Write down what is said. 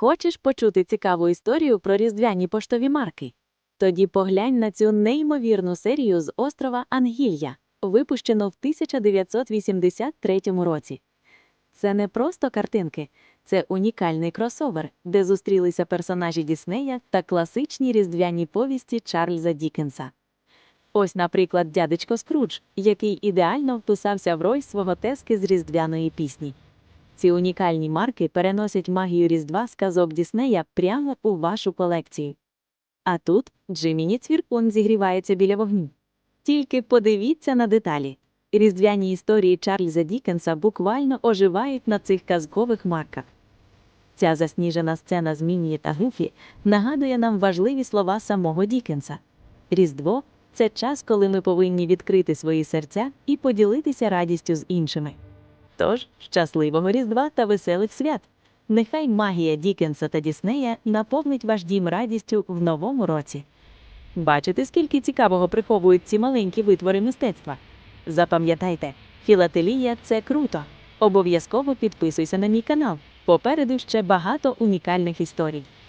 Хочеш почути цікаву історію про різдвяні поштові марки? Тоді поглянь на цю неймовірну серію з острова Ангілья, випущену в 1983 році. Це не просто картинки, це унікальний кросовер, де зустрілися персонажі Діснея та класичні різдвяні повісті Чарльза Дікенса. Ось, наприклад, дядечко Скрудж, який ідеально вписався в роль свого тески з різдвяної пісні. Ці унікальні марки переносять магію Різдва з казок Діснея прямо у вашу колекцію. А тут Джиміні Цвіркун зігрівається біля вогню. Тільки подивіться на деталі. Різдвяні історії Чарльза Дікенса буквально оживають на цих казкових марках. Ця засніжена сцена з Мінні та Гуфі нагадує нам важливі слова самого Дікенса. Різдво це час, коли ми повинні відкрити свої серця і поділитися радістю з іншими. Тож, щасливого Різдва та веселих свят! Нехай магія Дікенса та Діснея наповнить ваш дім радістю в новому році. Бачите, скільки цікавого приховують ці маленькі витвори мистецтва? Запам'ятайте, філателія це круто. Обов'язково підписуйся на мій канал. Попереду ще багато унікальних історій.